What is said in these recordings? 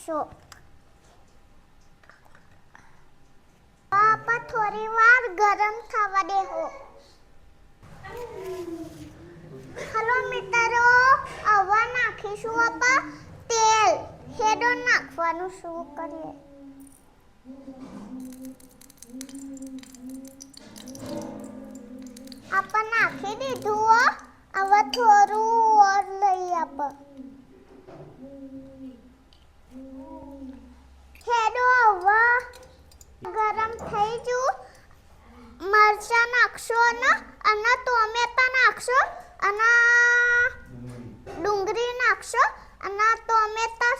નાખશો પાપા થોડી વાર ગરમ થવા દેહો હલો મિત્રો આવા નાખીશું આપા તેલ, હેડો નાખવાનું શું કરીએ. આપણ નાખી દીધું હો. હવે થોડું ઓર લઈ આપ હેડો હવે ગરમ થઈ જુ મરચા નાખશો અને ટોમેટા નાખશો. અને ડુંગળી નાખશો. અને ટોમેટા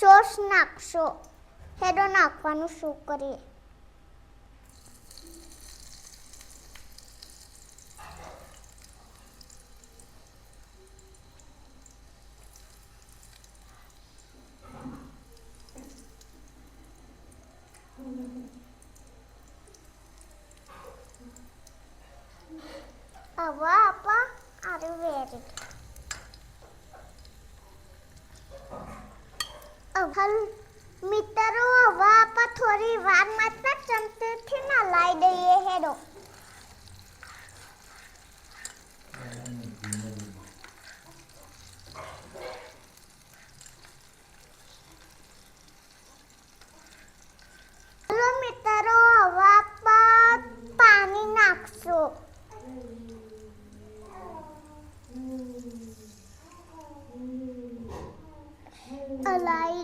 સોસ નાખશો. હેડો નાખવાનું શું કરીએ. അവ അപ്പ അറിവേറി അവൾ અલાઈ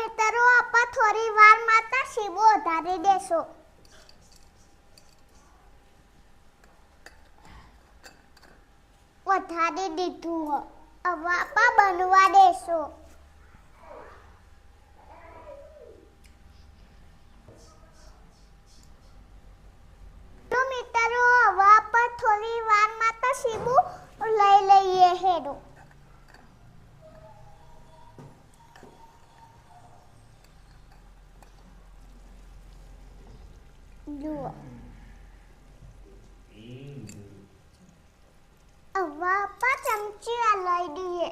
મિત્રો આપણે થોડી વાર માતા શીબો વધારી દેશો વધારી દીધું. હવે આપા બનવા દેશો તો મિત્રો હવે આપણે થોડી વાર માટે શીબુ લઈ લઈએ હેડો જુઓ હવે આપણે ચમચી આ લઈ દઈએ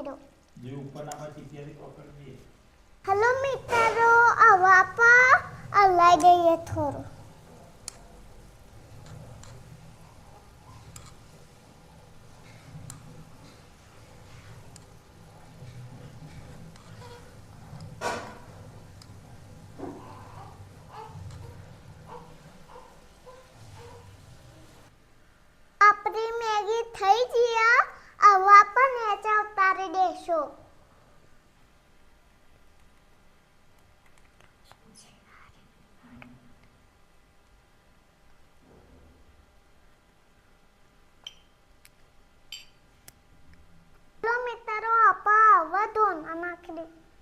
હેડો જે ઉપરનામાંથી ત્યારે દે હેલો મિત્રો આવા પા અલાઈ લઈ થોડું.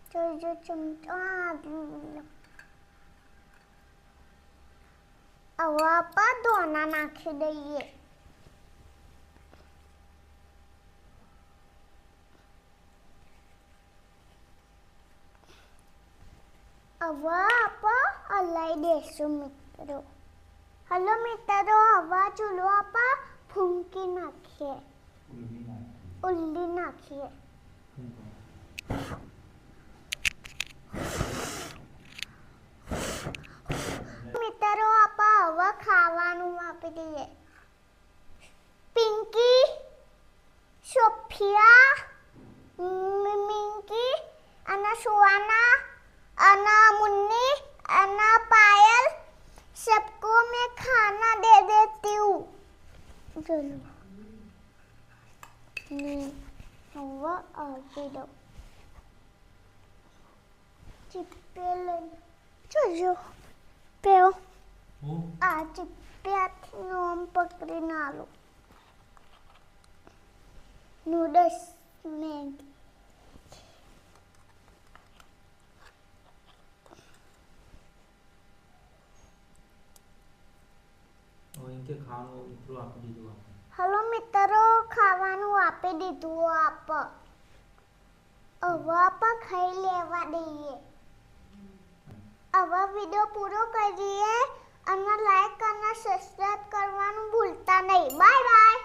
દે જોઈ જો ચમચો આ લો. હવે આપા ધોના નાખી દઈએ હવે આપા હલાઈ દેશું મિત્રો હલો મિત્રો હવે ચૂલો આપા ફૂંકી નાખીએ ઉલવી નાખી ઉલ્લી નાખીએ अना सुहाना अना मुन्नी अना पायल सबको मैं खाना दे देती हूँ। चलो। हवा आगे नूडल्स मैगी। રીતે ખાવાનું ઉપરું આપી દીધું આપ હલો મિત્રો, ખાવાનું આપી દીધું આપ. હવે આપ ખાઈ લેવા દઈએ. હવે વીડિયો પૂરો કરીએ અને લાઈક અને સબસ્ક્રાઇબ કરવાનું ભૂલતા નહીં. Bye bye